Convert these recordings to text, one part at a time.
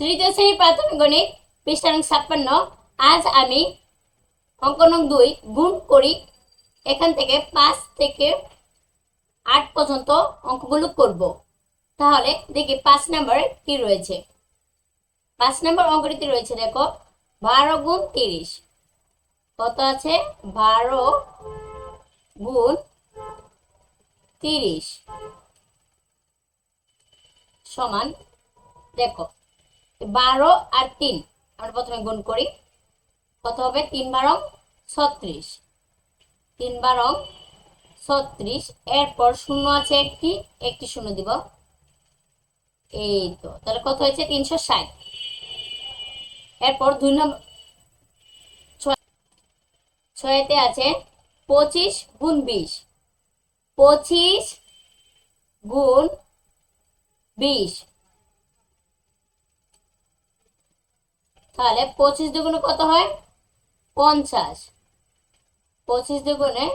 তৃতীয় শ্রেণি প্রাথমিক গণিত পৃষ্ঠা ছাপ্পান্ন। আজ আমি অঙ্ক নং দুই গুণ করি। এখান থেকে পাঁচ থেকে আট পর্যন্ত অঙ্কগুলো করব। তাহলে দেখি পাঁচ নম্বরে কি রয়েছে। পাঁচ নম্বর অঙ্কটিতে রয়েছে, দেখো, বারো গুণ তিরিশ। কত আছে? বারো গুণ তিরিশ। সমান, দেখো বারো আর তিন। আমরা প্রথমে গুণ করি। কত হবে? তিন বারং ছত্রিশ। তিন বারং ছত্রিশ। এরপর শূন্য আছে একটি একটি শূন্য দিব। এই তো তাহলে কত হয়েছে? তিনশো ষাট। এরপর দুই নম্বর ছয়- ছয়তে আছে পঁচিশ গুণ বিশ। পঁচিশ গুণ বিশ। তাহলে পঁচিশ দুগুণে কত হয়? পঞ্চাশ। পঁচিশ দুগুণে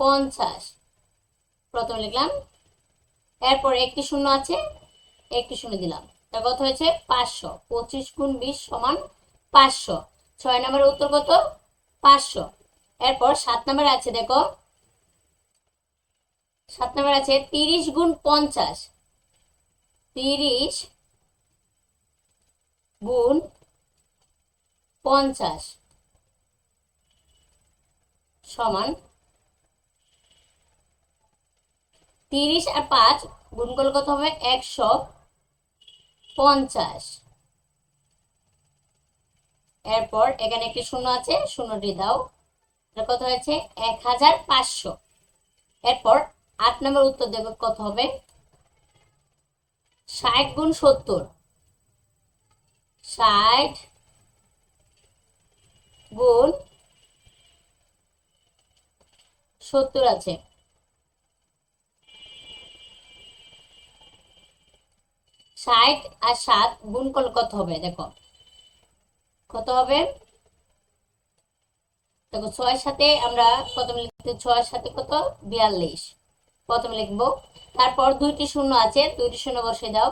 পঞ্চাশ। প্রথমে লিখলাম। এরপর একটি শূন্য আছে, একটি শূন্য দিলাম। তা কত হয়েছে? পাঁচশো। পঁচিশ গুণ বিশ সমান পাঁচশো। ছয় নম্বরের উত্তর কত? পাঁচশো। এরপর সাত নম্বর আছে, দেখো। সাত নম্বর আছে, তিরিশ গুণ পঞ্চাশ। তিরিশ গুণ পঞ্চাশ সমান তিরিশ আর পাঁচ গুণ করলে কত হবে? একশো পঞ্চাশ। এরপর এখানে একটি শূন্য আছে, শূন্যটি দাও। এটা কত হয়েছে? এক হাজার পাঁচশো। এরপর আট নম্বর উত্তর দেখো কত হবে? ষাট গুণ সত্তর। ষাট গুণ সত্তর আছে। ষাট আর সাত গুণ করলে কত হবে? দেখো। কত হবে? দেখো ছয়ের সাথে আমরা প্রথমে লিখতে ছয়ের সাথে কত? বিয়াল্লিশ। প্রথমে লিখব। তারপর দুইটি শূন্য আছে, দুইটি শূন্য বসে দাও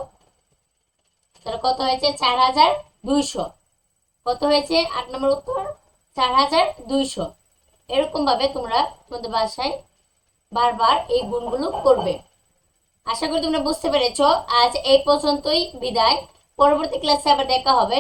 তাহলে কত হয়েছে? চার হাজার দুইশো। কত হয়েছে? আট নম্বর উত্তর। চার হাজার দুইশো। এরকম ভাবে তোমরা তোমাদের বাসায় বারবার এই গুণগুলো করবে। আশা করি তোমরা বুঝতে পেরেছ। আজ এই পর্যন্তই বিদায়। পরবর্তী ক্লাসে আবার দেখা হবে।